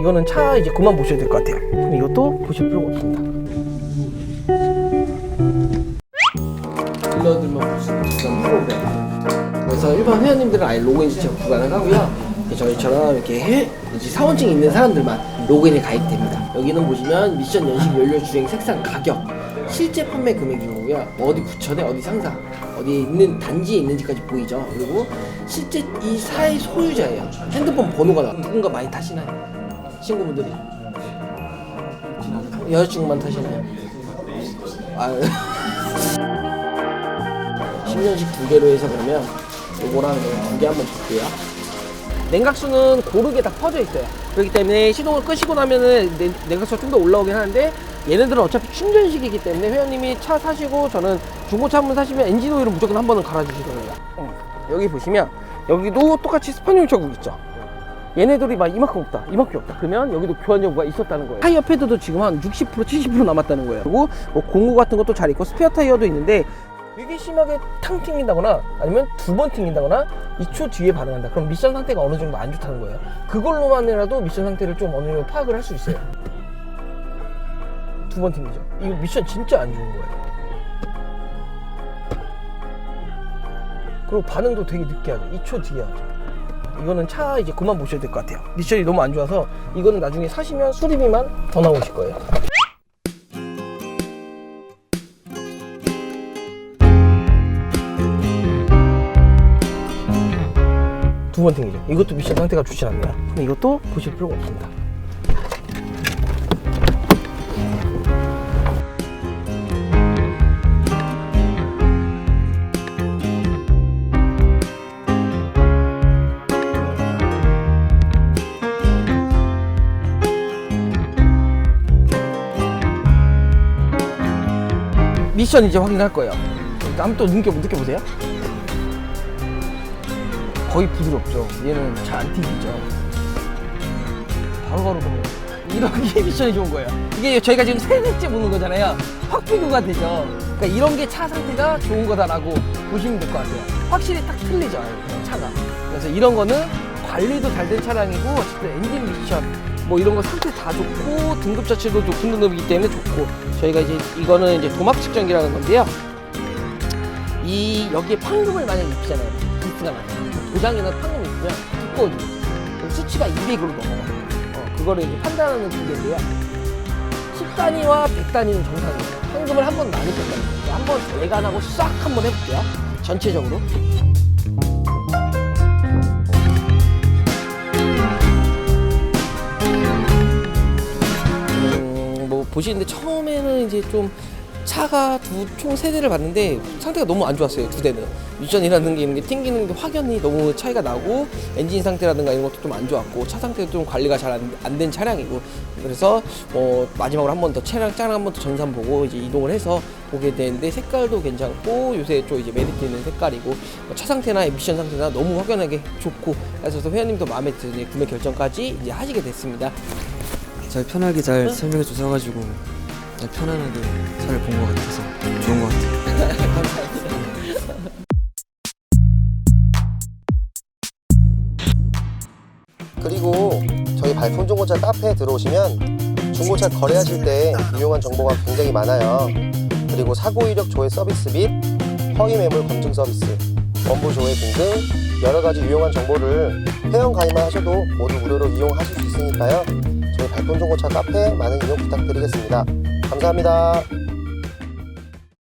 이거는 차 이제 그만 보셔야 될 것 같아요. 이것도 보실 필요가 없습니다. 딜러들만 볼수 있는. 그래서 일반 회원님들은 아예 로그인 지청 불가능 하고요. 저희처럼 이렇게 사원증이 있는 사람들만 로그인에 가입됩니다. 여기는 보시면 미션 연식 연료 주행 색상 가격, 실제 판매 금액이고요. 어디 부천에 어디 상사, 어디 있는 단지에 있는지까지 보이죠. 그리고 실제 이 사의 소유자예요. 핸드폰 번호가 나. 누군가 많이 타시나요? 친구분들이 여자친구만 타시나요? 아. 10년씩 두 개로 해서 그러면 요거랑 두개 한번 볼게요. 냉각수는 고르게 다 퍼져 있어요. 그렇기 때문에 시동을 끄시고 나면은 냉- 냉각수가 좀 더 올라오긴 하는데 얘네들은 어차피 충전식이기 때문에 회원님이 차 사시고 저는 중고차 한 번 사시면 엔진 오일을 무조건 한 번은 갈아주시더라고요. 여기 보시면 여기도 똑같이 스파니용 자국 있죠. 얘네들이 막 이만큼 없다, 이만큼 없다. 그러면 여기도 교환 여부가 있었다는 거예요. 타이어 패드도 지금 한 60%, 70% 남았다는 거예요. 그리고 뭐 공구 같은 것도 잘 있고 스페어 타이어도 있는데 되게 심하게 탕 튕긴다거나 아니면 두 번 튕긴다거나 2초 뒤에 반응한다. 그럼 미션 상태가 어느 정도 안 좋다는 거예요. 그걸로만이라도 미션 상태를 좀 어느 정도 파악을 할 수 있어요. 두 번 튕기죠. 이거 미션 진짜 안 좋은 거예요. 그리고 반응도 되게 늦게 하죠. 2초 뒤에 하죠. 이거는 차 이제 그만 보셔야 될 것 같아요. 미션이 너무 안 좋아서 이거는 나중에 사시면 수리비만 더 나오실 거예요. 두 번 튕기죠. 이것도 미션 상태가 좋지 않네요. 그럼 이것도 보실 필요가 없습니다. 미션 이제 확인할 거예요. 한번 또 느껴, 느껴보세요. 거의 부드럽죠. 얘는 잘 안 튀기죠. 바로바로 보면 이렇게 미션이 좋은 거예요. 이게 저희가 지금 세 대째 보는 거잖아요. 확 비교가 되죠. 그러니까 이런 게 차 상태가 좋은 거다라고 보시면 될 것 같아요. 확실히 딱 틀리죠. 차가. 그래서 이런 거는 관리도 잘 된 차량이고 어쨌든 엔진 미션 뭐 이런 거 상태 다 좋고 등급 자체도 높은 등급이기 때문에 좋고 저희가 이제 이거는 이제 도막 측정기라는 건데요. 이 여기에 판금을 만약에. 기스가 나요. 도장에는 판금을 입히면 두꺼워져요. 그럼 수치가 200으로 넘어가요. 어, 그거를 이제 판단하는 기계인데요. 10단위와 100단위는 정상이에요. 판금을 한 번 많이 뺐다는 한번 외관하고 싹 한번 해볼게요. 전체적으로. 보시는데 처음에는 이제 좀 차가 두 총 세 대를 봤는데 상태가 너무 안 좋았어요 두 대는 미션이라는 게 있는 게 튕기는 게 확연히 너무 차이가 나고 엔진 상태라든가 이런 것도 좀 안 좋았고 차 상태도 좀 관리가 잘 안 된 차량이고 그래서 뭐 마지막으로 한 번 더 차량 차량 한 번 더 전산 보고 이제 이동을 해서 보게 되는데 색깔도 괜찮고 요새 좀 이제 메리트 있는 색깔이고 뭐차 상태나 미션 상태나 너무 확연하게 좋고 그래서 회원님도 마음에 드는 구매 결정까지 이제 하시게 됐습니다. 잘 편하게 잘 설명해 주셔가지고 잘 편안하게 잘 본 것 같아서 좋은 것 같아요. 그리고 저희 발품 중고차 카페에 들어오시면 중고차 거래하실 때 유용한 정보가 굉장히 많아요. 그리고 사고 이력 조회 서비스 및 허위 매물 검증 서비스, 원부 조회 등등 여러 가지 유용한 정보를 회원 가입만 하셔도 모두 무료로 이용하실 수 있으니까요. 저희 발품 중고차 카페 많은 이용 부탁드리겠습니다. 감사합니다.